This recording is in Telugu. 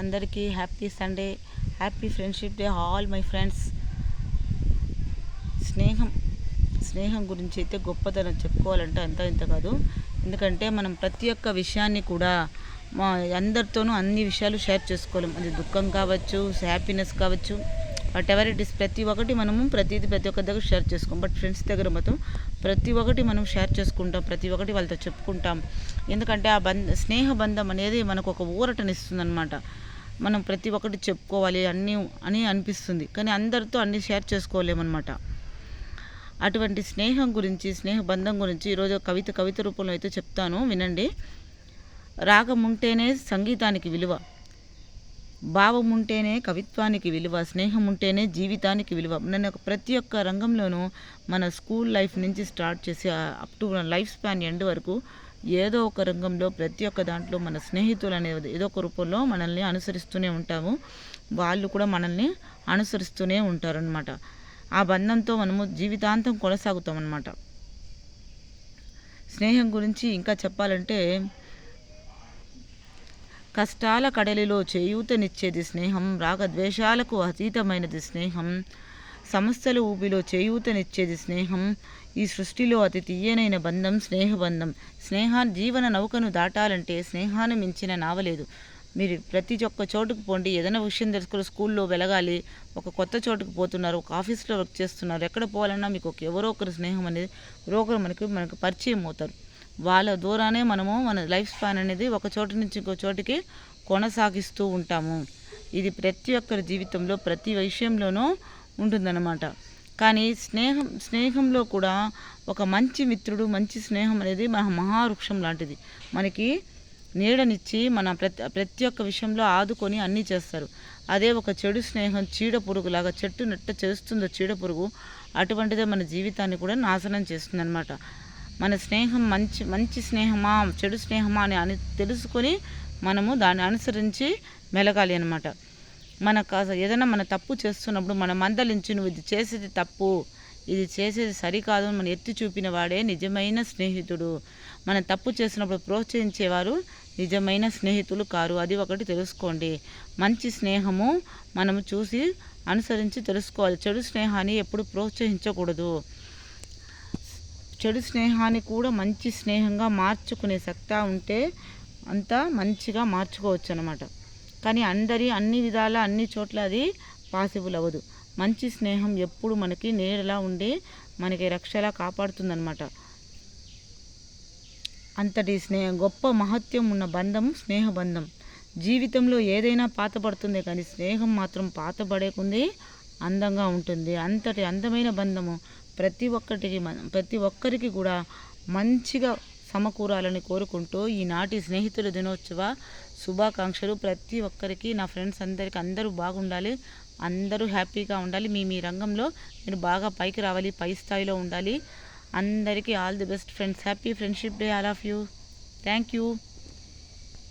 అందరికీ happy Sunday happy friendship day all my friends. స్నేహం స్నేహం గురించి అయితే గొప్పతనం చెప్పుకోవాలంటే అంత ఇంత కాదు. ఎందుకంటే మనం ప్రతి ఒక్క విషయాన్ని కూడా మా అందరితోనూ అన్ని విషయాలు షేర్ చేసుకోలేం. అది దుఃఖం కావచ్చు హ్యాపీనెస్ కావచ్చు వాట్ ఎవర్ ఇట్ ఇస్ ప్రతి ఒక్కటి మనము ప్రతిదీ ప్రతి ఒక్క దగ్గర షేర్ చేసుకోం బట్ ఫ్రెండ్స్ దగ్గర మొత్తం ప్రతి ఒక్కటి మనం షేర్ చేసుకుంటాం ప్రతి ఒక్కటి వాళ్ళతో చెప్పుకుంటాం. ఎందుకంటే ఆ బంధ స్నేహ బంధం అనేది మనకు ఒక ఊరటనిస్తుంది అనమాట మనం ప్రతి ఒక్కటి చెప్పుకోవాలి అన్నీ అని అనిపిస్తుంది. కానీ అందరితో అన్నీ షేర్ చేసుకోలేమన్నమాట. అటువంటి స్నేహం గురించి స్నేహ బంధం గురించి ఈరోజు కవిత కవిత రూపంలో అయితే చెప్తాను. వినండి. రాగం ఉంటేనే సంగీతానికి విలువ. భావం ఉంటేనే కవిత్వానికి విలువ స్నేహం ఉంటేనే జీవితానికి విలువ. నన్ను ప్రతి ఒక్క రంగంలోనూ మన స్కూల్ లైఫ్ నుంచి స్టార్ట్ చేసి up to life span end వరకు ఏదో ఒక రంగంలో ప్రతి ఒక్క దాంట్లో మన స్నేహితులు అనేది ఏదో ఒక రూపంలో మనల్ని అనుసరిస్తూనే ఉంటాము. వాళ్ళు కూడా మనల్ని అనుసరిస్తూనే ఉంటారనమాట ఆ బంధంతో మనము జీవితాంతం కొనసాగుతాం అనమాట స్నేహం గురించి ఇంకా చెప్పాలంటే కష్టాల కడలిలో చేయూతనిచ్చేది స్నేహం రాగద్వేషాలకు అతీతమైనది స్నేహం సమస్యల ఊపిలో చేయూతనిచ్చేది స్నేహం ఈ సృష్టిలో అతి తీయనైన బంధం స్నేహబంధం. స్నేహా జీవన నౌకను దాటాలంటే స్నేహాన్ని మించిన నావలేదు. మీరు ప్రతి ఒక్క చోటుకు పోండి. ఏదైనా విషయం తెలుసుకుని స్కూల్లో వెలగాలి. ఒక కొత్త చోటుకు పోతున్నారు. ఒక ఆఫీస్లో వర్క్ చేస్తున్నారు. ఎక్కడ పోవాలన్నా మీకు ఒక ఎవరో ఒకరు స్నేహం అనేది ఎవరో ఒకరు మనకి మనకు పరిచయం అవుతారు. వాళ్ళ ద్వారానే మనము మన లైఫ్ స్పాన్ అనేది ఒక చోటు నుంచి ఇంకో చోటికి కొనసాగిస్తూ ఉంటాము. ఇది ప్రతి ఒక్కరి జీవితంలో ప్రతి విషయంలోనూ ఉంటుందన్నమాట. కానీ స్నేహం స్నేహంలో కూడా ఒక మంచి మిత్రుడు మంచి స్నేహం అనేది మన మహావృక్షం లాంటిది. మనకి నీడనిచ్చి మన ప్రతి ప్రతి ఒక్క విషయంలో ఆదుకొని అన్నీ చేస్తారు. అదే ఒక చెడు స్నేహం చీడ పురుగులాగా చెట్టు నెట్ట చేస్తుందో చీడ పురుగు అటువంటిదే మన జీవితాన్ని కూడా నాశనం చేస్తుందన్నమాట. మన స్నేహం మంచి మంచి స్నేహమా చెడు స్నేహమా అని అని తెలుసుకొని మనము దాన్ని అనుసరించి మెలగాలి అనమాట మన కాస ఏదైనా మన తప్పు చేస్తున్నప్పుడు మన మందలించి నువ్వు ఇది చేసేది తప్పు ఇది చేసేది సరికాదు అని మనం ఎత్తి చూపిన వాడే నిజమైన స్నేహితుడు. మనం తప్పు చేసినప్పుడు ప్రోత్సహించేవారు నిజమైన స్నేహితులు కారు. అది ఒకటి తెలుసుకోండి. మంచి స్నేహము మనము చూసి అనుసరించి తెలుసుకోవాలి. చెడు స్నేహాన్ని ఎప్పుడు ప్రోత్సహించకూడదు. చెడు స్నేహాన్ని కూడా మంచి స్నేహంగా మార్చుకునే సత్తా ఉంటే అంతా మంచిగా మార్చుకోవచ్చు అనమాట కానీ అందరి అన్ని విధాల అన్ని చోట్ల అది పాసిబుల్ అవ్వదు. మంచి స్నేహం ఎప్పుడు మనకి నీడలా ఉండి మనకి రక్షలా కాపాడుతుందన్నమాట. అంతటి స్నేహ గొప్ప మహత్యం ఉన్న బంధం స్నేహ బంధం. జీవితంలో ఏదైనా పాతపడుతుంది కానీ స్నేహం మాత్రం పాతపడేకుంది అందంగా ఉంటుంది. అంతటి అందమైన బంధము ప్రతి ఒక్కటికి ప్రతి ఒక్కరికి కూడా మంచిగా సమకూరాలని కోరుకుంటూ ఈనాటి స్నేహితుల దినోత్సవ శుభాకాంక్షలు. ప్రతి ఒక్కరికి నా ఫ్రెండ్స్ అందరికీ అందరూ బాగుండాలి. అందరూ హ్యాపీగా ఉండాలి. మీ మీ రంగంలో మీరు బాగా పైకి రావాలి. పై స్థాయిలో ఉండాలి. అందరికీ all the best friends. Happy friendship day all of you. Thank you.